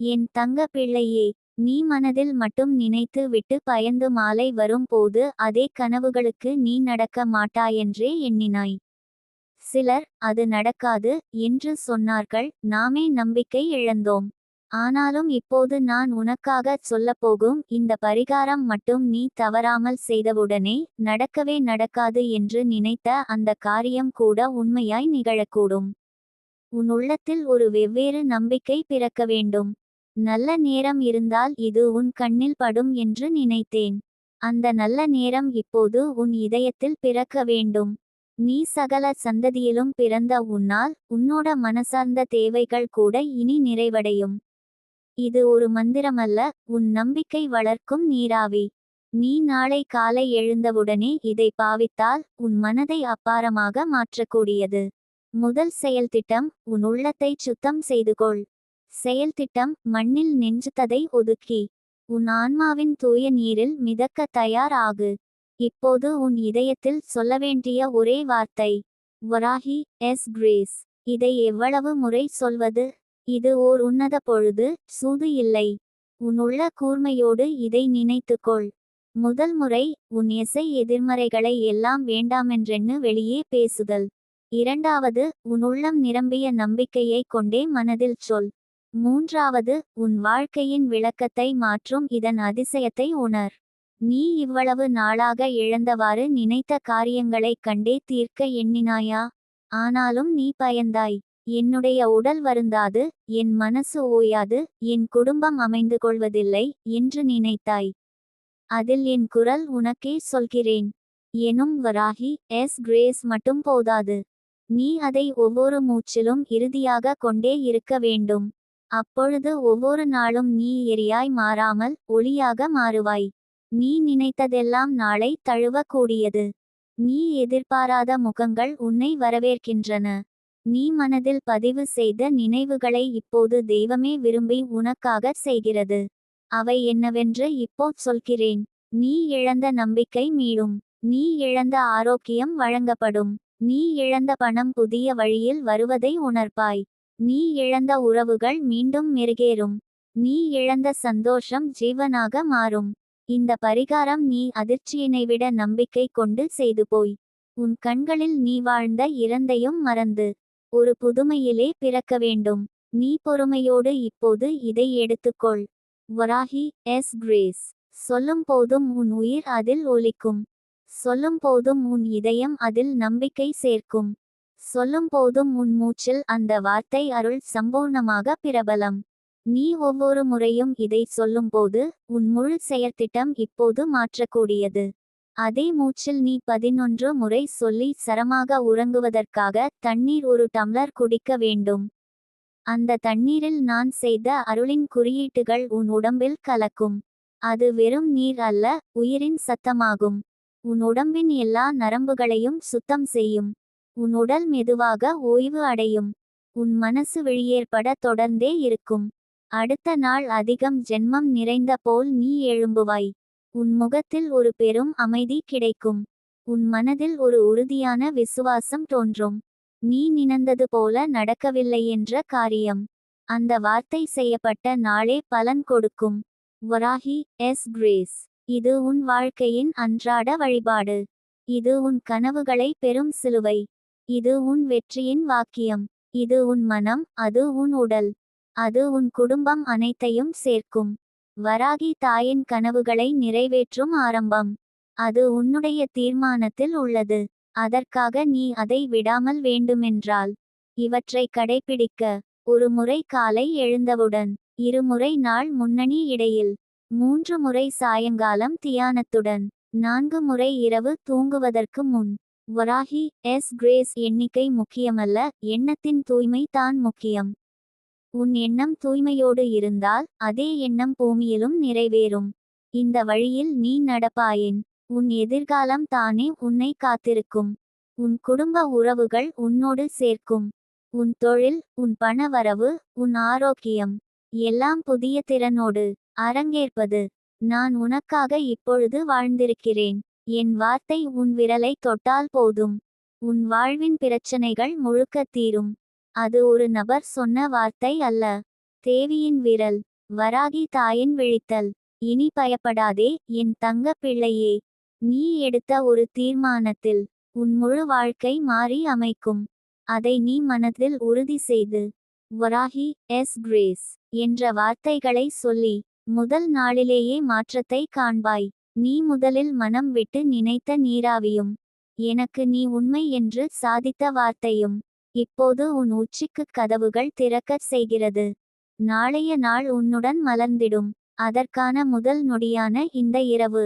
என் தங்க பிள்ளையே நீ மனதில் மட்டும் நினைத்து விட்டு பயந்து மாலை வரும் போது அதே கனவுகளுக்கு நீ நடக்க மாட்டாயென்றே எண்ணினாய். சிலர் அது நடக்காது என்று சொன்னார்கள் நாமே நம்பிக்கை இழந்தோம். ஆனாலும் இப்போது நான் உனக்காகச் சொல்லப்போகும் இந்த பரிகாரம் மட்டும் நீ தவறாமல் செய்தவுடனே நடக்கவே நடக்காது என்று நினைத்த அந்த காரியம் கூட உண்மையாய் நிகழக்கூடும். உன் உள்ளத்தில் ஒரு வெவ்வேறு நம்பிக்கை பிறக்க வேண்டும். நல்ல நேரம் இருந்தால் இது உன் கண்ணில் படும் என்று நினைத்தேன். அந்த நல்ல நேரம் இப்போது உன் இதயத்தில் பிறக்க வேண்டும். நீ சகல சந்ததியிலும் பிறந்த உன்னால் உன்னோட மனசார்ந்த தேவைகள் கூட இனி நிறைவடையும். இது ஒரு மந்திரமல்ல உன் நம்பிக்கை வளர்க்கும் நீராவி. நீ நாளை காலை எழுந்தவுடனே இதை பாவித்தால் உன் மனதை அப்பாரமாக மாற்றக்கூடியது. முதல் செயல்திட்டம் உன் உள்ளத்தை சுத்தம் செய்து கொள் செயல்திட்டம் மண்ணில் நெஞ்சுத்ததை ஒதுக்கி. உன் ஆன்மாவின் தூய நீரில் மிதக்க தயார் ஆகு. இப்போது உன் இதயத்தில் சொல்ல வேண்டிய ஒரே வார்த்தை. Varahi is grace. இதை எவ்வளவு முறை சொல்வது? இது ஓர் உன்னத பொழுது சூது இல்லை. உன் உள்ள கூர்மையோடு இதை நினைத்துக்கொள். முதல் முறை உன் எசை எதிர்மறைகளை எல்லாம் வேண்டாமென்றென்னு வெளியே பேசுதல். இரண்டாவது உன் உள்ளம் நிரம்பிய நம்பிக்கையை கொண்டே மனதில் சொல். மூன்றாவது உன் வாழ்க்கையின் விளக்கத்தை மாற்றும் இதன் அதிசயத்தை உணர். நீ இவ்வளவு நாளாக இழந்தவாறு நினைத்த காரியங்களைக் கண்டே தீர்க்க எண்ணினாயா? ஆனாலும் நீ பயந்தாய். என்னுடைய உடல் வருந்தாது என் மனசு ஓயாது என் குடும்பம் அமைந்து கொள்வதில்லை என்று நினைத்தாய். அதில் என் குரல் உனக்கே சொல்கிறேன். எனும் வராகி எஸ். கிரேஸ் மட்டும் போதாது. நீ அதை ஒவ்வொரு மூச்சிலும் இறுதியாக கொண்டே இருக்க வேண்டும். அப்பொழுது ஒவ்வொரு நாளும் நீ எரியாய் மாறாமல் ஒளியாக மாறுவாய். நீ நினைத்ததெல்லாம் நாளை தழுவக்கூடியது. நீ எதிர்பாராத முகங்கள் உன்னை வரவேற்கின்றன. நீ மனதில் பதிவு செய்த நினைவுகளை இப்போது தெய்வமே விரும்பி உனக்காக செய்கிறது. அவை என்னவென்று இப்போ சொல்கிறேன். நீ இழந்த நம்பிக்கை மீளும். நீ இழந்த ஆரோக்கியம் வழங்கப்படும். நீ இழந்த பணம் புதிய வழியில் வருவதை உணர்ப்பாய். நீ இழந்த உறவுகள் மீண்டும் மெருகேறும். நீ இழந்த சந்தோஷம் ஜீவனாக மாறும். இந்த பரிகாரம் நீ அதிர்ச்சியினை விட நம்பிக்கை கொண்டு செய்து போய். உன் கண்களில் நீ வாழ்ந்த இறந்தையும் மறந்து. ஒரு புதுமையிலே பிறக்க வேண்டும். நீ பொறுமையோடு இப்போது இதை எடுத்துக்கொள். Varahi is grace. சொல்லும் போதும் உன் உயிர் அதில் ஒலிக்கும். சொல்லும் போதும் உன் இதயம் அதில் நம்பிக்கை சேர்க்கும். சொல்லும் போதும் உன் மூச்சில் அந்த வார்த்தை அருள் சம்பூர்ணமாக பிரபலம். நீ ஒவ்வொரு முறையும் இதை சொல்லும்போது உன் முழு செயற்திட்டம் இப்போது மாற்றக்கூடியது. அதே மூச்சில் நீ பதினொன்று முறை சொல்லி சரமாக உறங்குவதற்காக தண்ணீர் ஒரு டம்ளர் குடிக்க வேண்டும். அந்த தண்ணீரில் நான் செய்த அருளின் குறியீட்டுகள் உன் உடம்பில் கலக்கும். அது வெறும் நீர் அல்ல உயிரின் சத்தமாகும். உன் உடம்பின் எல்லா நரம்புகளையும் சுத்தம் செய்யும். உன் உடல் மெதுவாக ஓய்வு அடையும். உன் மனசு வெளியேற்பட தொடர்ந்தே இருக்கும். அடுத்த நாள் அதிகம் ஜென்மம் நிறைந்த போல் நீ எழும்புவாய். உன் முகத்தில் ஒரு பெரும் அமைதி கிடைக்கும். உன் மனதில் ஒரு உறுதியான விசுவாசம் தோன்றும். நீ நினைந்தது போல நடக்கவில்லை என்ற காரியம். அந்த வார்த்தை செய்யப்பட்ட நாளே பலன் கொடுக்கும். வராகி எஸ். கிரேஸ். இது உன் வாழ்க்கையின் அன்றாட வழிபாடு. இது உன் கனவுகளை பெரும் சிலுவை. இது உன் வெற்றியின் வாக்கியம். இது உன் மனம் அது உன் உடல். அது உன் குடும்பம் அனைத்தையும் சேர்க்கும். வராகி தாயின் கனவுகளை நிறைவேற்றும் ஆரம்பம். அது உன்னுடைய தீர்மானத்தில் உள்ளது. அதற்காக நீ அதை விடாமல் வேண்டுமென்றால். இவற்றை கடைபிடிக்க. ஒரு முறை காலை எழுந்தவுடன் இருமுறை நாள் முன்னணி இடையில் மூன்று முறை சாயங்காலம் தியானத்துடன் நான்கு முறை இரவு தூங்குவதற்கு முன். வராகி எஸ் கிரேஸ் எண்ணிக்கை முக்கியமல்ல எண்ணத்தின் தூய்மை தான் முக்கியம். உன் எண்ணம் தூய்மையோடு இருந்தால் அதே எண்ணம் பூமியிலும் நிறைவேறும். இந்த வழியில் நீ நடப்பாயேன். உன் எதிர்காலம் தானே உன்னை காத்திருக்கும். உன் குடும்ப உறவுகள் உன்னோடு சேர்க்கும். உன் தொழில் உன் பண வரவு உன் ஆரோக்கியம். எல்லாம் புதிய திறனோடு அரங்கேற்பது. நான் உனக்காக இப்பொழுது வாழ்ந்திருக்கிறேன். என் வார்த்தை உன் விரலை தொட்டால் போதும். உன் வாழ்வின் பிரச்சனைகள் முழுக்க தீரும். அது ஒரு நபர் சொன்ன வார்த்தை அல்ல. தேவியின் விரல் வராகி தாயின் விழித்தல். இனி பயப்படாதே என் தங்க பிள்ளையே. நீ எடுத்த ஒரு தீர்மானத்தில் உன் முழு வாழ்க்கை மாறி அமைக்கும். அதை நீ மனதில் உறுதி செய்து வராகி எஸ் கிரேஸ் என்ற வார்த்தைகளை சொல்லி முதல் நாளிலேயே மாற்றத்தை காண்பாய். நீ முதலில் மனம் விட்டு நினைத்த நீராவியும் எனக்கு நீ உண்மை என்று சாதித்த வார்த்தையும் இப்போது உன் உச்சிக்குக் கதவுகள் திறக்கச் செய்கிறது. நாளைய நாள் உன்னுடன் மலர்ந்திடும் அதற்கான முதல் நொடியான இந்த இரவு.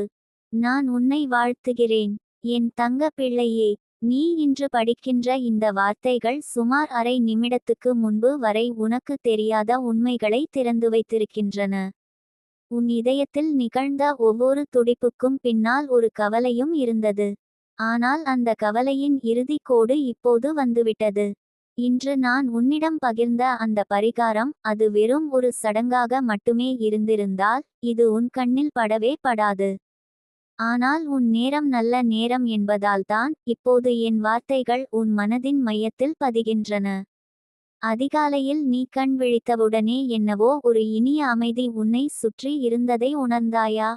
நான் உன்னை வாழ்த்துகிறேன் என் தங்க பிள்ளையே நீ இன்று படிக்கின்ற இந்த வார்த்தைகள் சுமார் அரை நிமிடத்துக்கு முன்பு வரை உனக்கு தெரியாத உண்மைகளை திறந்து வைத்திருக்கின்றன. உன் இதயத்தில் நிகழ்ந்த ஒவ்வொரு துடிப்புக்கும் பின்னால் ஒரு கவலையும் இருந்தது. ஆனால் அந்த கவலையின் இறுதிக் கோடு இப்போது வந்துவிட்டது. இன்று நான் உன்னிடம் பகிர்ந்த அந்த பரிகாரம் அது வெறும் ஒரு சடங்காக மட்டுமே இருந்திருந்தால் இது உன் கண்ணில் படவே படாது. ஆனால் உன் நேரம் நல்ல நேரம் என்பதால்தான் இப்போது என் வார்த்தைகள் உன் மனதின் மையத்தில் பதிகின்றன. அதிகாலையில் நீ கண் விழித்தவுடனே என்னவோ ஒரு இனிய அமைதி உன்னை சுற்றி இருந்ததை உணர்ந்தாயா?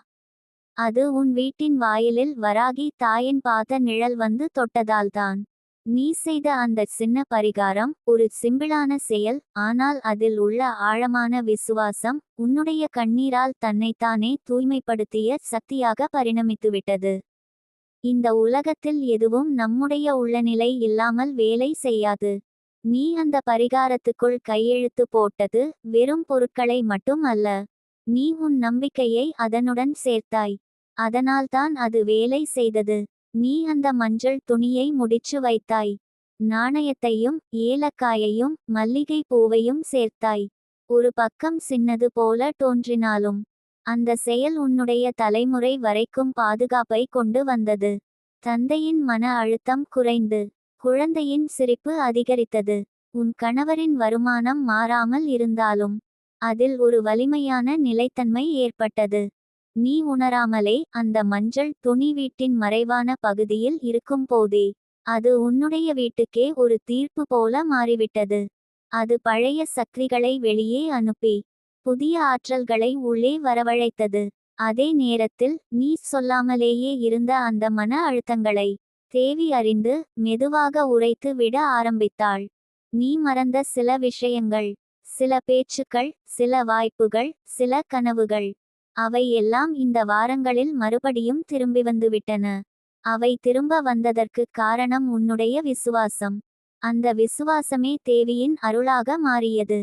அது உன் வீட்டின் வாயிலில் வராகி தாயின் பார்த்த நிழல் வந்து தொட்டதால்தான். நீ செய்த அந்த சின்ன பரிகாரம் ஒரு சிம்பிளான செயல் ஆனால் அதில் உள்ள ஆழமான விசுவாசம் உன்னுடைய கண்ணீரால் தன்னைத்தானே தூய்மைப்படுத்திய சக்தியாக பரிணமித்துவிட்டது. இந்த உலகத்தில் எதுவும் நம்முடைய உள்ளநிலை இல்லாமல் வேலை செய்யாது. நீ அந்த பரிகாரத்துக்குள் கையெழுத்து போட்டது வெறும் பொருட்களை மட்டும் அல்ல. நீ உன் நம்பிக்கையை அதனுடன் சேர்த்தாய். அதனால்தான் அது வேலை செய்தது. நீ அந்த மஞ்சள் துணியை முடிச்சு வைத்தாய். நாணயத்தையும் ஏலக்காயையும் மல்லிகை பூவையும் சேர்த்தாய். ஒரு பக்கம் சின்னது போல தோன்றினாலும் அந்த செயல் உன்னுடைய தலைமுறை வரைக்கும் பாதுகாப்பை கொண்டு வந்தது. தந்தையின் மன அழுத்தம் குறைந்து குழந்தையின் சிரிப்பு அதிகரித்தது. உன் கணவரின் வருமானம் மாறாமல் இருந்தாலும் அதில் ஒரு வலிமையான நிலைத்தன்மை ஏற்பட்டது. நீ உணராமலே அந்த மஞ்சள் துணி வீட்டின் மறைவான பகுதியில் இருக்கும் போதே அது உன்னுடைய வீட்டுக்கே ஒரு தீர்ப்பு போல மாறிவிட்டது. அது பழைய சக்திகளை வெளியே அனுப்பி புதிய ஆற்றல்களை உள்ளே வரவழைத்தது. அதே நேரத்தில் நீ சொல்லாமலேயே இருந்த அந்த மன அழுத்தங்களை தேவி அறிந்து மெதுவாக உரைத்து விட ஆரம்பித்தாள். நீ மறந்த சில விஷயங்கள் சில பேச்சுக்கள் சில வாய்ப்புகள் சில கனவுகள் அவை எல்லாம் இந்த வாரங்களில் மறுபடியும் திரும்பி வந்துவிட்டன. அவை திரும்ப வந்ததற்கு காரணம் உன்னுடைய விசுவாசம். அந்த விசுவாசமே தேவியின் அருளாக மாறியது.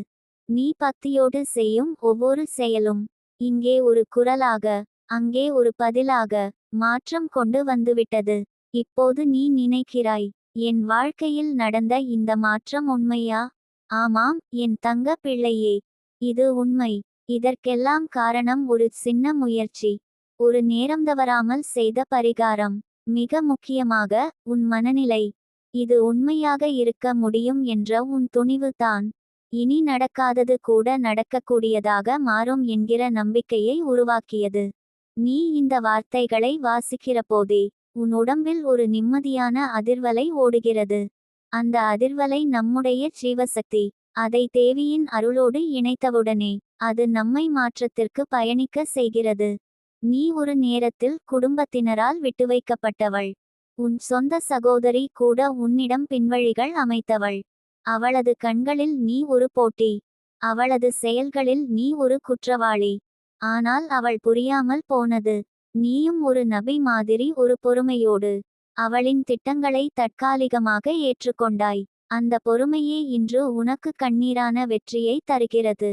நீ பக்தியோடு செய்யும் ஒவ்வொரு செயலும் இங்கே ஒரு குரலாக அங்கே ஒரு பதிலாக மாற்றம் கொண்டு வந்துவிட்டது. இப்போது நீ நினைக்கிறாய் என் வாழ்க்கையில் நடந்த இந்த மாற்றம் உண்மையா? ஆமாம் என் தங்க பிள்ளையே இது உண்மை. இதற்கெல்லாம் காரணம் ஒரு சின்ன முயற்சி. ஒரு நேரம் தவறாமல் செய்த பரிகாரம். மிக முக்கியமாக உன் மனநிலை. இது உண்மையாக இருக்க முடியும் என்ற உன் துணிவு தான். இனி நடக்காதது கூட நடக்கக்கூடியதாக மாறும் என்கிற நம்பிக்கையை உருவாக்கியது. நீ இந்த வார்த்தைகளை வாசிக்கிற போதே உன் உடம்பில் ஒரு நிம்மதியான அதிர்வலை ஓடுகிறது. அந்த அதிர்வலை நம்முடைய ஜீவசக்தி. அதை தேவியின் அருளோடு இணைத்தவுடனே அது நம்மை மாற்றத்திற்கு பயணிக்க செய்கிறது. நீ ஒரு நேரத்தில் குடும்பத்தினரால் விட்டு வைக்கப்பட்டவள் உன் சொந்த சகோதரி கூட உன்னிடம் பின்வழிகள் அமைத்தவள். அவளது கண்களில் நீ ஒரு போட்டி. அவளது செயல்களில் நீ ஒரு குற்றவாளி. ஆனால் அவள் புரியாமல் போனது. நீயும் ஒரு நபி மாதிரி ஒரு பொறுமையோடு அவளின் திட்டங்களை தற்காலிகமாக ஏற்றுக்கொண்டாய். அந்த பொறுமையே இன்று உனக்கு கண்ணீரான வெற்றியை தருகிறது.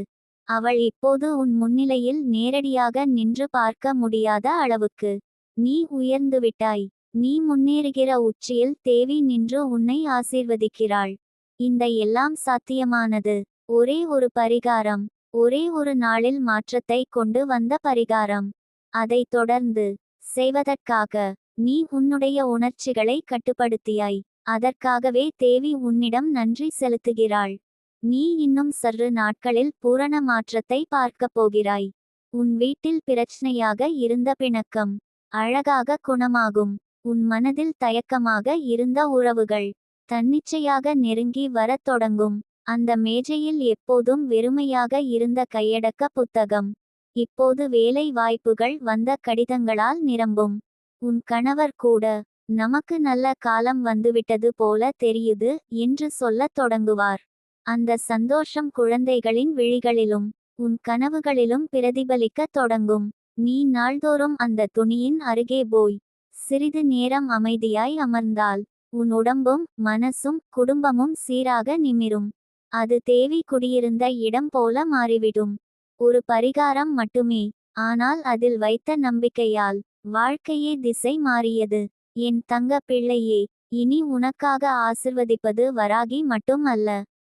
அவள் இப்போது உன் முன்னிலையில் நேரடியாக நின்று பார்க்க முடியாத அளவுக்கு நீ உயர்ந்துவிட்டாய் நீ முன்னேறுகிற உச்சியில் தேவி நின்று உன்னை ஆசீர்வதிக்கிறாள். இந்த எல்லாம் சாத்தியமானது. ஒரே ஒரு பரிகாரம். ஒரே ஒரு நாளில் மாற்றத்தை கொண்டு வந்த பரிகாரம். அதைத் தொடர்ந்து செய்வதற்காக நீ உன்னுடைய உணர்ச்சிகளை கட்டுப்படுத்தியாய். அதற்காகவே தேவி உன்னிடம் நன்றி செலுத்துகிறாள். நீ இன்னும் சற்று நாட்களில் பூரண மாற்றத்தை பார்க்கப் போகிறாய். உன் வீட்டில் பிரச்சனையாக இருந்த பிணக்கம் அழகாக குணமாகும். உன் மனதில் தயக்கமாக இருந்த உறவுகள் தன்னிச்சையாக நெருங்கி வரத் தொடங்கும். அந்த மேஜையில் எப்போதும் வெறுமையாக இருந்த கையடக்க புத்தகம் இப்போது வேலை வாய்ப்புகள் வந்த கடிதங்களால் நிரம்பும். உன் கணவர் கூட நமக்கு நல்ல காலம் வந்துவிட்டது போல தெரியுது என்று சொல்லத் தொடங்குவார். அந்த சந்தோஷம் குழந்தைகளின் விழிகளிலும் உன் கனவுகளிலும் பிரதிபலிக்கத் தொடங்கும். நீ நாள்தோறும் அந்த துணியின் அருகே போய் சிறிது நேரம் அமைதியாய் அமர்ந்தால் உன் உடம்பும் மனசும் குடும்பமும் சீராக நிமிரும். அது தேவி குடியிருந்த இடம் போல மாறிவிடும். ஒரு பரிகாரம் மட்டுமே. ஆனால் அதில் வைத்த நம்பிக்கையால் வாழ்க்கையே திசை மாறியது. என் தங்க பிள்ளையே இனி உனக்காக ஆசிர்வதிப்பது வராகி மட்டும் அல்ல.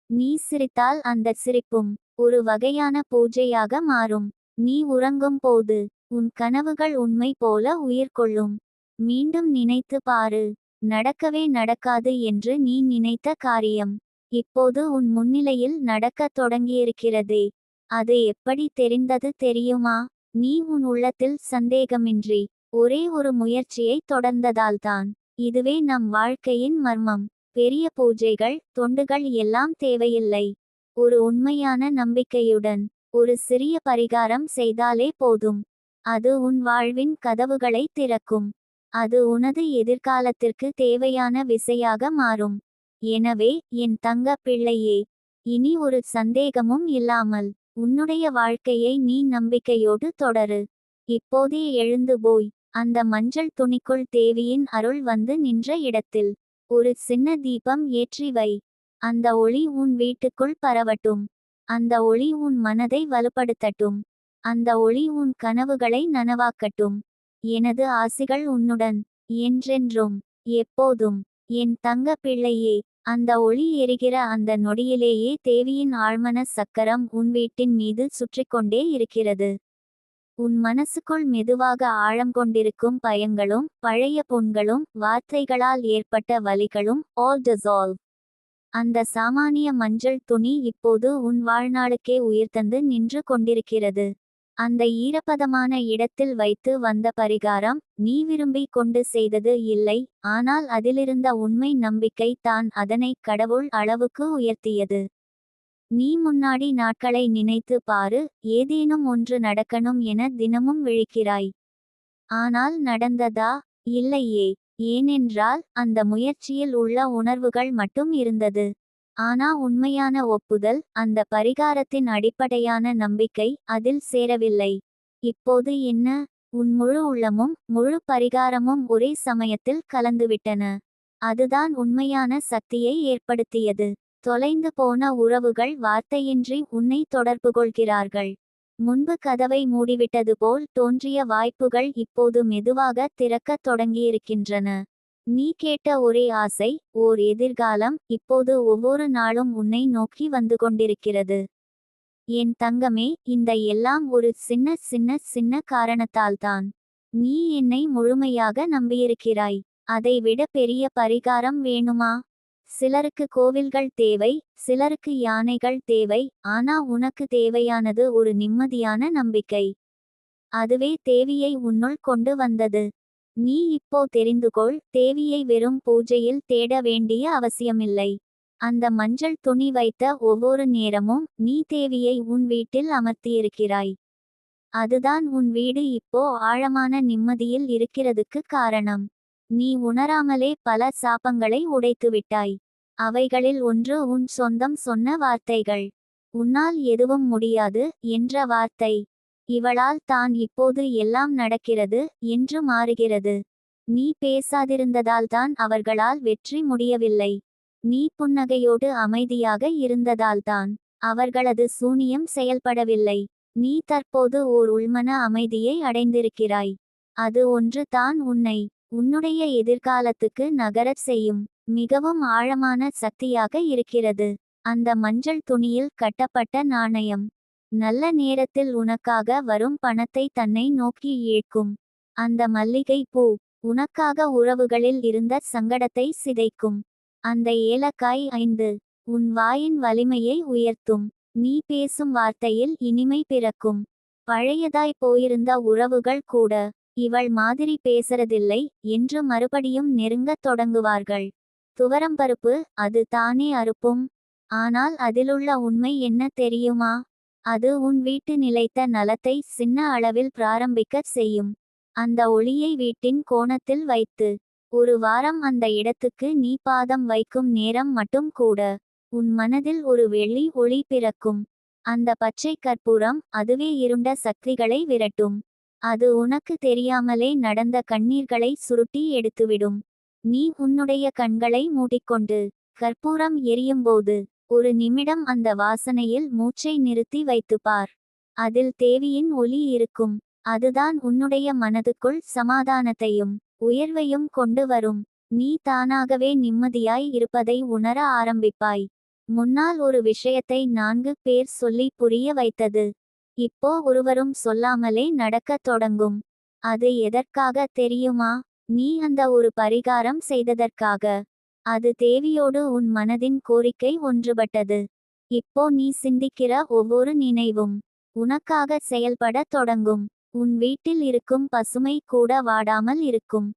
நீ சிரித்தால் அந்த சிரிப்பும் ஒரு வகையான பூஜையாக மாறும். நீ உறங்கும் போது உன் கனவுகள் உண்மை போல உயிர் கொள்ளும். மீண்டும் நினைத்து பாரு. நடக்கவே நடக்காது என்று நீ நினைத்த காரியம். இப்போது உன் முன்னிலையில் நடக்கத் தொடங்கியிருக்கிறதே. அது எப்படி தெரிந்தது தெரியுமா? நீ உன் உள்ளத்தில் சந்தேகமின்றி ஒரே ஒரு முயற்சியை தொடர்ந்ததால்தான். இதுவே நம் வாழ்க்கையின் மர்மம். பெரிய பூஜைகள் தொண்டுகள் எல்லாம் தேவையில்லை. ஒரு உண்மையான நம்பிக்கையுடன் ஒரு சிறிய பரிகாரம் செய்தாலே போதும். அது உன் வாழ்வின் கதவுகளை திறக்கும். அது உனது எதிர்காலத்திற்கு தேவையான விசையாக மாறும். எனவே என் தங்க பிள்ளையே இனி ஒரு சந்தேகமும் இல்லாமல் உன்னுடைய வாழ்க்கையை நீ நம்பிக்கையோடு தொடரு. இப்போதே எழுந்து போய் அந்த மஞ்சள் துணிக்குள் தேவியின் அருள் வந்து நின்ற இடத்தில் ஒரு சின்ன தீபம் ஏற்றி வை. அந்த ஒளி உன் வீட்டுக்குள் பரவட்டும். அந்த ஒளி உன் மனதை வலுப்படுத்தட்டும். அந்த ஒளி உன் கனவுகளை நனவாக்கட்டும். எனது ஆசிகள் உன்னுடன் என்றென்றும் எப்போதும் என் தங்க பிள்ளையே அந்த ஒளி எரிகிற அந்த நொடியிலேயே தேவியின் ஆழ்மன சக்கரம் உன் வீட்டின் மீது சுற்றிக்கொண்டே இருக்கிறது. உன் மனசுக்குள் மெதுவாக ஆழம் கொண்டிருக்கும் பயங்களும் பழைய புண்களும் வார்த்தைகளால் ஏற்பட்ட வலிகளும் ஆல் டிசால்வ் அந்த சாமானிய மஞ்சள் துணி இப்போது உன் வாழ்நாளுக்கே உயிர்த்தந்து நின்று கொண்டிருக்கிறது. அந்த ஈரப்பதமான இடத்தில் வைத்து வந்த பரிகாரம் நீ விரும்பி கொண்டு செய்தது இல்லை ஆனால் அதிலிருந்த உண்மை நம்பிக்கை தான் அதனை கடவுள் அளவுக்கு உயர்த்தியது. நீ முன்னாடி நாட்களை நினைத்து பாரு ஏதேனும் ஒன்று நடக்கணும் என தினமும் விழிக்கிறாய். ஆனால் நடந்ததா? இல்லையே. ஏனென்றால் அந்த முயற்சியில் உள்ள உணர்வுகள் மட்டும் இருந்தது. ஆனா உண்மையான ஒப்புதல் அந்த பரிகாரத்தின் அடிப்படையான நம்பிக்கை அதில் சேரவில்லை. இப்போது என்ன? உன் முழு உள்ளமும் முழு பரிகாரமும் ஒரே சமயத்தில் கலந்துவிட்டன. அதுதான் உண்மையான சக்தியை ஏற்படுத்தியது. தொலைந்து போன உறவுகள் வார்த்தையின்றி உன்னை தொடர்பு கொள்கிறார்கள். முன்பு கதவை மூடிவிட்டது போல் தோன்றிய வாய்ப்புகள் இப்போது மெதுவாக திறக்கத் தொடங்கியிருக்கின்றன. நீ கேட்ட ஒரே ஆசை ஓர் எதிர்காலம் இப்போது ஒவ்வொரு நாளும் உன்னை நோக்கி வந்து கொண்டிருக்கிறது. என் தங்கமே இந்த எல்லாம் ஒரு சின்ன சின்ன சின்ன காரணத்தால்தான். நீ என்னை முழுமையாக நம்பியிருக்கிறாய். அதைவிட பெரிய பரிகாரம் வேணுமா? சிலருக்கு கோவில்கள் தேவை சிலருக்கு யானைகள் தேவை ஆனா உனக்கு தேவையானது ஒரு நிம்மதியான நம்பிக்கை. அதுவே தேவியை உன்னுள் கொண்டு வந்தது. நீ இப்போ தெரிந்துகொள் தேவியை வெறும் பூஜையில் தேட வேண்டிய அவசியமில்லை. அந்த மஞ்சள் துணி வைத்த ஒவ்வொரு நேரமும் நீ தேவியை உன் வீட்டில் அமர்த்தியிருக்கிறாய். அதுதான் உன் வீடு இப்போ ஆழமான நிம்மதியில் இருக்கிறதுக்கு காரணம். நீ உணராமலே பல சாபங்களை உடைத்துவிட்டாய். அவைகளில் ஒன்று உன் சொந்தம் சொன்ன வார்த்தைகள். உன்னால் எதுவும் முடியாது என்ற வார்த்தை. இவளால் தான் இப்போது எல்லாம் நடக்கிறது என்று மாறுகிறது. நீ பேசாதிருந்ததால்தான் அவர்களால் வெற்றி முடியவில்லை. நீ புன்னகையோடு அமைதியாக இருந்ததால்தான் அவர்களது சூனியம் செயல்படவில்லை. நீ தற்போது ஓர் உள்மன அமைதியை அடைந்திருக்கிறாய். அது ஒன்று தான் உன்னை உன்னுடைய எதிர்காலத்துக்கு நகரச் செய்யும் மிகவும் ஆழமான சக்தியாக இருக்கிறது. அந்த மஞ்சள் துணியில் கட்டப்பட்ட நாணயம். நல்ல நேரத்தில் உனக்காக வரும் பணத்தை தன்னை நோக்கி இழுக்கும் அந்த மல்லிகை பூ உனக்காக உறவுகளில் இருந்த சங்கடத்தை சிதைக்கும். அந்த ஏலக்காய் ஐந்து உன் வாயின் வலிமையை உயர்த்தும். நீ பேசும் வார்த்தையில் இனிமை பிறக்கும். பழையதாய் போயிருந்த உறவுகள் கூட இவள் மாதிரி பேசுறதில்லை என்று மறுபடியும் நெருங்கத் தொடங்குவார்கள். துவரம்பருப்பு அது தானே அறுப்பும். ஆனால் அதிலுள்ள உண்மை என்ன தெரியுமா? அது உன் வீட்டு நிலைத்த நலத்தை சின்ன அளவில் பிராரம்பிக்கச் செய்யும். அந்த ஒளியை வீட்டின் கோணத்தில் வைத்து ஒரு வாரம் அந்த இடத்துக்கு நீ பாதம் வைக்கும் நேரம் மட்டும் கூட உன் மனதில் ஒரு வெள்ளி ஒளி பிறக்கும். அந்த பச்சை கற்பூரம் அதுவே இருண்ட சக்திகளை விரட்டும். அது உனக்கு தெரியாமலே நடந்த கண்ணீர்களை சுருட்டி எடுத்துவிடும். நீ உன்னுடைய கண்களை மூடிக்கொண்டு கற்பூரம் எரியும்போது ஒரு நிமிடம் அந்த வாசனையில் மூச்சை நிறுத்தி வைத்து பார். அதில் தேவியின் ஒலி இருக்கும். அதுதான் உன்னுடைய மனதுக்குள் சமாதானத்தையும் உயர்வையும் கொண்டு வரும். நீ தானாகவே நிம்மதியாய் இருப்பதை உணர ஆரம்பிப்பாய். முன்னால் ஒரு விஷயத்தை நான்கு பேர் சொல்லி புரிய வைத்தது. இப்போ ஒருவரும் சொல்லாமலே நடக்கத் தொடங்கும். அது எதற்காக தெரியுமா? நீ அந்த ஒரு பரிகாரம் செய்ததற்காக. அது தேவியோடு உன் மனதின் கோரிக்கை ஒன்றுபட்டது. இப்போ நீ சிந்திக்கிற ஒவ்வொரு நினைவும் உனக்காக செயல்படத் தொடங்கும். உன் வீட்டில் இருக்கும் பசுமை கூட வாடாமல் இருக்கும்.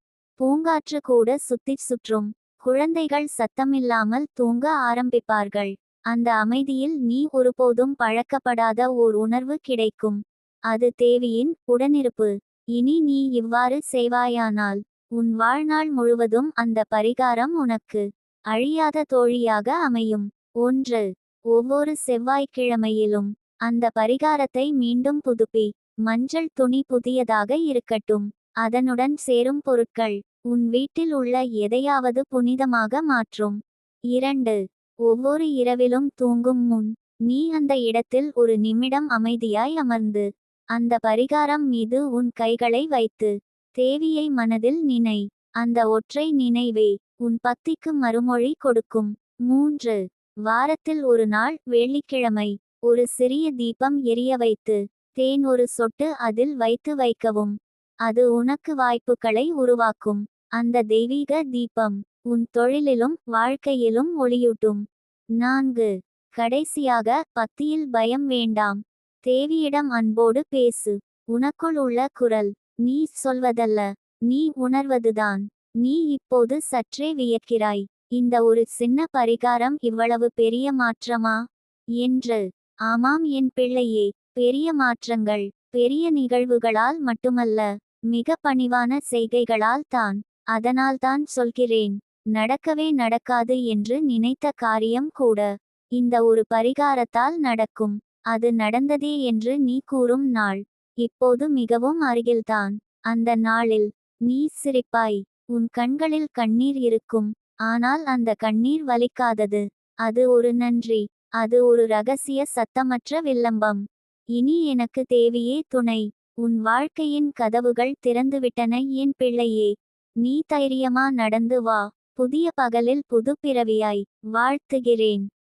பூங்காற்று கூட சுத்திச் சுற்றும். குழந்தைகள் சத்தமில்லாமல் தூங்க ஆரம்பிப்பார்கள். அந்த அமைதியில் நீ ஒருபோதும் பழக்கப்படாத ஓர் உணர்வு கிடைக்கும். அது தேவியின் உடனிருப்பு. இனி நீ இவ்வாறு செய்வாயானால் உன் வாழ்நாள் முழுவதும் அந்த பரிகாரம் உனக்கு அழியாத தோழியாக அமையும். ஒன்று ஒவ்வொரு செவ்வாய்க்கிழமையிலும் அந்த பரிகாரத்தை மீண்டும் புதுப்பி. மஞ்சள் துணி புதியதாக இருக்கட்டும். அதனுடன் சேரும் பொருட்கள் உன் வீட்டில் உள்ள எதையாவது புனிதமாக மாற்றும். இரண்டு ஒவ்வொரு இரவிலும் தூங்கும் முன் நீ அந்த இடத்தில் ஒரு நிமிடம் அமைதியாய் அமர்ந்து அந்த பரிகாரம் மீது உன் கைகளை வைத்து தேவியை மனதில் நினை அந்த ஒற்றை நினைவே உன் பக்திக்கு மறுமொழி கொடுக்கும். மூன்று வாரத்தில் ஒரு நாள் வெள்ளிக்கிழமை ஒரு சிறிய தீபம் எரிய வைத்து தேன் ஒரு சொட்டு அதில் வைத்து வைக்கவும். அது உனக்கு வாய்ப்புகளை உருவாக்கும். அந்த தெய்வீக தீபம் உன் தொழிலிலும் வாழ்க்கையிலும் ஒளியூட்டும். நான்கு கடைசியாக பத்தியில் பயம் வேண்டாம். தேவியிடம் அன்போடு பேசு. உனக்குள் உள்ள குரல் நீ சொல்வதல்ல நீ உணர்வதுதான். நீ இப்போது சற்றே வியக்கிறாய். இந்த ஒரு சின்ன பரிகாரம் இவ்வளவு பெரிய மாற்றமா? என்று. ஆமாம் என் பிள்ளையே பெரிய மாற்றங்கள் பெரிய நிகழ்வுகளால் மட்டுமல்ல மிக பணிவான செய்கைகளால் தான். அதனால்தான் சொல்கிறேன் நடக்கவே நடக்காது என்று நினைத்த காரியம் கூட இந்த ஒரு பரிகாரத்தால் நடக்கும். அது நடந்ததே என்று நீ கூறும் நாள். இப்போது மிகவும் அருகில்தான். அந்த நாளில் நீ சிரிப்பாய். உன் கண்களில் கண்ணீர் இருக்கும். ஆனால் அந்த கண்ணீர் வலிக்காதது. அது ஒரு நன்றி. அது ஒரு ரகசிய சத்தமற்ற வில்லம்பம். இனி எனக்கு தேவையே துணை. உன் வாழ்க்கையின் கதவுகள் திறந்துவிட்டன என் பிள்ளையே. நீ தைரியமா நடந்து வா. புதிய பகலில் புது பிறவியாய். வாழ்த்துகிறேன்.